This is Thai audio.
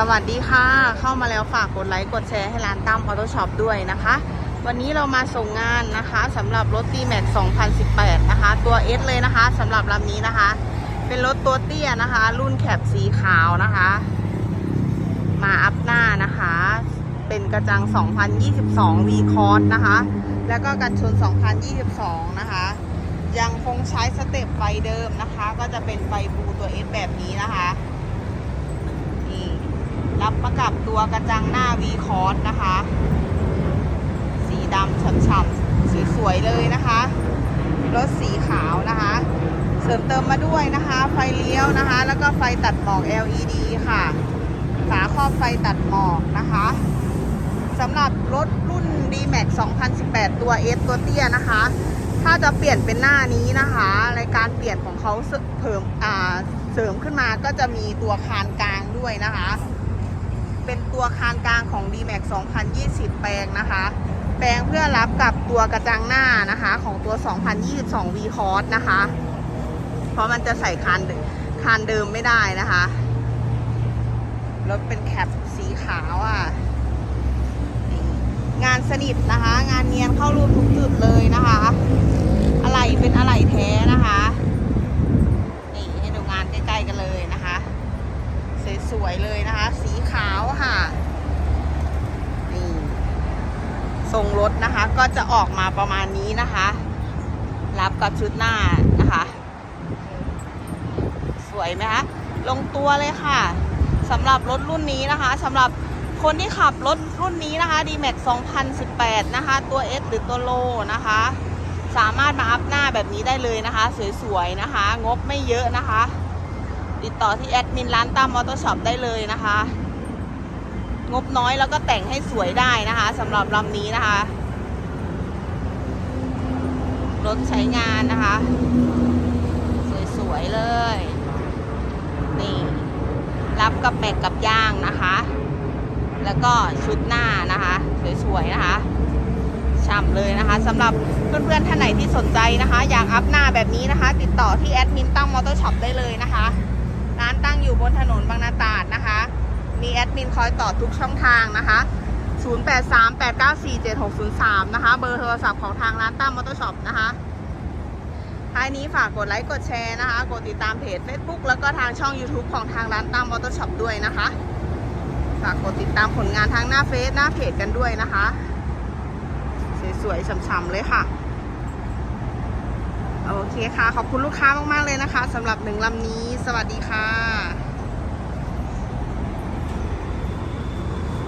สวัสดีค่ะ เข้ามาแล้วฝากกดไลค์กดแชร์ให้ร้านตั้มออโต้ช็อปด้วยนะคะ วันนี้เรามาส่งงานนะคะสำหรับรถตีแม็ก2018 นะคะ ตัว S เลยนะคะสำหรับลำนี้นะคะ เป็นรถตัวเตี้ยนะคะ รุ่นแคปสีขาวนะคะ มาอัพหน้านะคะ เป็นกระจัง 2022 V c o s นะคะ แล้วก็กันชน 2022 นะคะ ยังคงใช้สเต็ปไฟเดิมนะคะ ก็จะเป็นไฟบูตัว S แบบนี้นะคะ รับมากับตัวกระจังหน้า V c o s นะคะ สีดำฉ่ำๆสวยๆเลยนะคะ รถสีขาวนะคะ เสริมเติมมาด้วยนะคะ ไฟเลี้ยวนะคะ แล้วก็ไฟตัดหมอก LED ค่ะ ฝาครอบไฟตัดหมอกนะคะสำหรับรถรุ่น D-Max 2018 ตัว S ตัวเตี้ยนะคะ ถ้าจะเปลี่ยนเป็นหน้านี้นะคะ รายการเปลี่ยนของเขาเสเพิ่มเสริมขึ้นมาก็จะมีตัวคานกลางด้วยนะคะ เป็นตัวคานกลางของ D-Max 2020 แปลงนะคะ แปลงเพื่อรับกับตัวกระจังหน้านะคะของตัว 2022 V c o s นะคะ เพราะมันจะใส่คานคานเดิมไม่ได้นะคะรถเป็นแคปสีขาวอะงานสนิทนะคะ งานเนียนเข้ารูปทุกจุดเลยนะคะ อะไรเป็นอะไรแท้นะคะ นี่ให้ดูงานใกล้ๆกันเลยนะคะ สวยๆเลยนะคะ สีขาวค่ะ นี่ ทรงรถนะคะ ก็จะออกมาประมาณนี้นะคะ รับกับชุดหน้านะคะ สวยไหมคะลงตัวเลยค่ะสำหรับรถรุ่นนี้นะคะสำหรับคนที่ขับรถรุ่นนี้นะคะ D-Max 2018 นะคะ ตัว S หรือตัวโลนะคะ สามารถมาอัพหน้าแบบนี้ได้เลยนะคะ สวยๆนะคะ งบไม่เยอะนะคะ ติดต่อที่แอดมินร้านตามมอเตอร์ช็อปได้เลยนะคะ งบน้อยแล้วก็แต่งให้สวยได้นะคะสำหรับลำนี้นะคะ รถใช้งานนะคะ สวยๆเลย นี่ รับกับแม็กกับย่างนะคะ แล้วก็ชุดหน้านะคะ สวยๆนะคะฉ่ำเลยนะคะสำหรับเพื่อนๆท่านไหนที่สนใจนะคะ อยากอัพหน้าแบบนี้นะคะ ติดต่อที่แอดมินตั้งมอเตอร์ช็อปได้เลยนะคะ มีแอดมินคอยตอบทุกช่องทางนะคะ 0838947603 นะคะ เบอร์โทรศัพท์ของทางร้านตั้งมอเตอร์ช็อปนะคะท้ายนี้ฝากกดไลค์กดแชร์นะคะ กดติดตามเพจ Facebook แล้วก็ทางช่อง YouTube ของทางร้านตั้มมอเตอร์ช็อปด้วยนะคะ ฝากกดติดตามผลงานทางหน้าเฟซหน้าเพจกันด้วยนะคะ สวยๆฉ่ำๆเลยค่ะ โอเคค่ะ ขอบคุณลูกค้ามากๆเลยนะคะสำหรับหนึ่งลำนี้ สวัสดีค่ะ